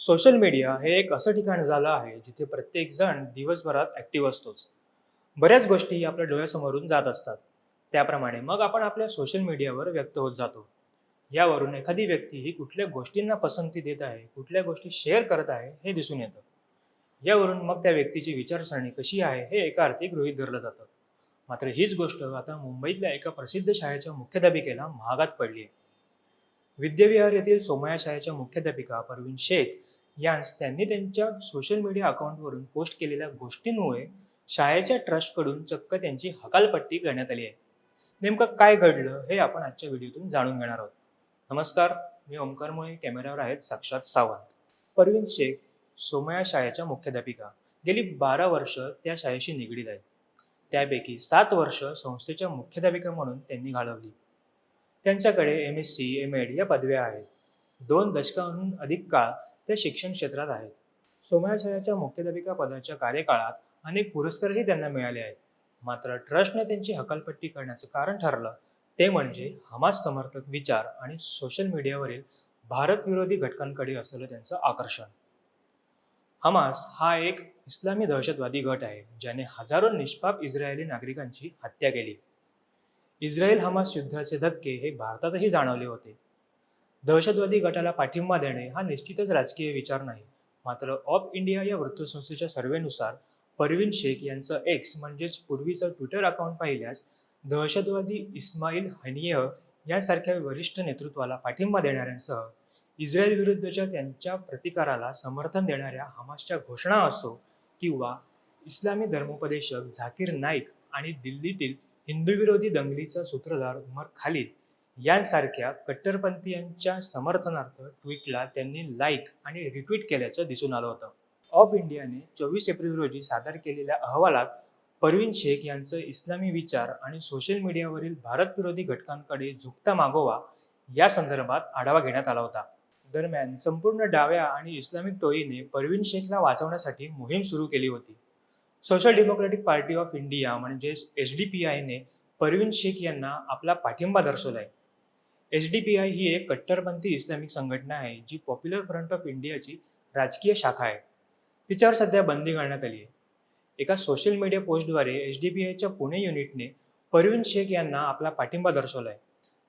Social media हे एक असं ठिकाण झालं आहे जिथे प्रत्येक जण दिवसभरात ॲक्टिव्ह असतोच. बऱ्याच गोष्टी आपल्या डोळ्यासमोरून जात असतात. त्याप्रमाणे मग आपण आपल्या सोशल मीडियावर व्यक्त होत जातो. यावरून एखादी व्यक्ती ही कुठल्या गोष्टींना पसंती देत आहे कुठल्या गोष्टी शेअर करत आहे हे दिसून येतं. यावरून मग त्या व्यक्तीची विचारसरणी कशी आहे हे एका अर्थी गृहीत धरलं जातं. मात्र हीच गोष्ट आता मुंबईतल्या एका प्रसिद्ध शाळेच्या मुख्याध्यापिकेला महागात पडली आहे. विद्याविहार येथील सोमया शाळेच्या मुख्याध्यापिका परवीन शेख यांस त्यांनी त्यांच्या सोशल मीडिया अकाउंटवरून पोस्ट केलेल्या गोष्टींमुळे शाळेच्या ट्रस्टकडून चक्क त्यांची हकालपट्टी करण्यात आली आहे. नेमकं काय घडलं हे आपण आजच्या व्हिडिओतून जाणून घेणार आहोत. नमस्कार मी ओमकार मुळे कॅमेऱ्यावर आहेत साक्षात सावंत. परवीन शेख सोमया शाळेच्या मुख्याध्यापिका गेली बारा वर्ष त्या शाळेशी निगडीत आहेत. त्यापैकी सात वर्ष संस्थेच्या मुख्याध्यापिका म्हणून त्यांनी घालवली. त्यांच्याकडे M S C M Ed या पदव्या आहेत. दोन दशकांहून अधिक काळ ते शिक्षण क्षेत्रात आहेत. सोमयाचार्याच्या मुख्याध्यापिका पदाच्या कार्यकाळात अनेक पुरस्कारही त्यांना मिळाले आहेत. मात्र ट्रस्टने त्यांची हकालपट्टी करण्याचं कारण ठरलं ते म्हणजे हमास समर्थक विचार आणि सोशल मीडियावरील भारतविरोधी घटकांकडे असलेलं त्यांचं आकर्षण. हमास हा एक इस्लामी दहशतवादी गट आहे ज्याने हजारो निष्पाप इस्रायली नागरिकांची हत्या केली. इस्रायल हमास युद्धाचे धक्के हे भारतातही जाणवले होते. दहशतवादी गटाला पाठिंबा देणे हा निश्चितच राजकीय विचार नाही. मात्र ऑफ इंडिया या वृत्तसंस्थेच्या सर्वेनुसार परवीन शेख यांचं एक्स म्हणजेच पूर्वीचं ट्विटर अकाउंट पाहिल्यास दहशतवादी इस्माईल हनिय यांसारख्या वरिष्ठ नेतृत्वाला पाठिंबा देणाऱ्यांसह इस्रायल विरुद्धच्या त्यांच्या प्रतिकाराला समर्थन देणाऱ्या हमासच्या घोषणा असो किंवा इस्लामी धर्मोपदेशक झाकीर नाईक आणि दिल्लीतील हिंदूविरोधी दंगलीचा सूत्रधार उमर खालिद यांसारख्या कट्टरपंथीयांच्या समर्थनार्थ ट्विटला त्यांनी लाईक आणि रिट्विट केल्याचं दिसून आलं होतं. ऑफ इंडियाने चोवीस एप्रिल रोजी सादर केलेल्या अहवालात परवीन शेख यांचं इस्लामी विचार आणि सोशल मीडियावरील भारतविरोधी घटकांकडे झुकता मागोवा या संदर्भात आढावा घेण्यात आला होता. दरम्यान संपूर्ण डाव्या आणि इस्लामिक टोळीने परवीन शेखला वाचवण्यासाठी मोहीम सुरू केली होती. Social democratic party of India म्हणजेच एच डी पी आयने परवीन शेख यांना आपला पाठिंबा दर्शवला आहे एच डी पी आय ही एक कट्टरपंथी इस्लामिक संघटना आहे जी पॉप्युलर फ्रंट ऑफ इंडियाची राजकीय शाखा आहे. तिच्यावर सध्या बंदी घालण्यात आली आहे. एका सोशल मीडिया पोस्टद्वारे एच डी पी आयच्या पुणे युनिटने परवीन शेख यांना आपला पाठिंबा दर्शवला आहे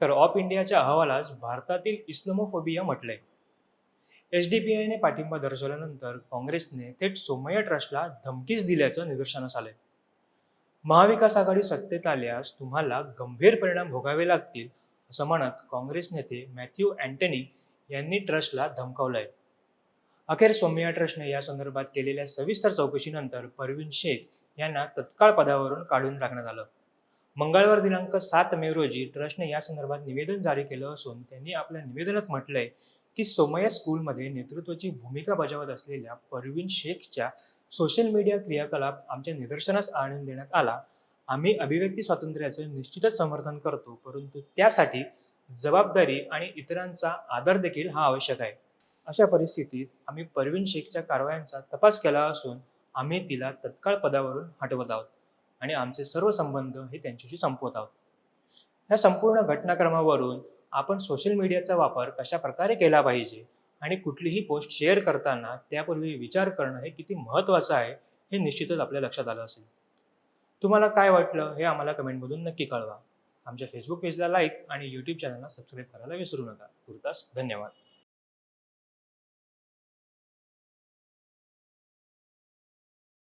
तर ऑफ इंडियाच्या अहवालास भारतातील इस्लामोफोबिया आहे एच डी पी आयने पाठिंबा दर्शवल्यानंतर काँग्रेसने थेट सोमय्या ट्रस्टला धमकीच दिल्याचं निदर्शनास आलंय. महाविकास आघाडी सत्तेत आल्यास तुम्हाला गंभीर परिणाम भोगावे लागतील असं म्हणत काँग्रेस नेते मॅथ्यू अँटनी यांनी ट्रस्टला धमकावलंय. अखेर सोमय्या ट्रस्टने या संदर्भात केलेल्या सविस्तर चौकशीनंतर परवीन शेख यांना तत्काळ पदावरून काढून टाकण्यात आलं. मंगळवार दिनांक सात मे रोजी ट्रस्टने या संदर्भात निवेदन जारी केलं असून त्यांनी आपल्या निवेदनात म्हटलंय की सोमया स्कूलमध्ये नेतृत्वाची भूमिका बजावत असलेल्या परवीन शेखच्या सोशल मीडिया क्रियाकलाप आमच्या निदर्शनास आणून देण्यात आला. आम्ही अभिव्यक्ती स्वातंत्र्याचं निश्चितच समर्थन करतो परंतु त्यासाठी जबाबदारी आणि इतरांचा आदर देखील हा आवश्यक आहे. अशा परिस्थितीत आम्ही परवीन शेखच्या कारवायांचा तपास केला असून आम्ही तिला तत्काळ पदावरून हटवत आहोत आणि आमचे सर्व संबंध हे त्यांच्याशी संपवत आहोत. या संपूर्ण घटनाक्रमावरून आपण सोशल मीडियाचा वापर कशा प्रकारे केला पाहिजे? आणि कुठलीही पोस्ट शेअर करताना त्यापूर्वी विचार करणं हे किती महत्त्वाचं आहे हे निश्चितच आपल्या लक्षात आलं असेल. तुम्हाला काय वाटलं हे आम्हाला कमेंटमधून नक्की कळवा. आमच्या फेसबुक पेजला लाईक आणि यूट्यूब चॅनलला सबस्क्राईब करायला विसरू नका. तुर्तास धन्यवाद.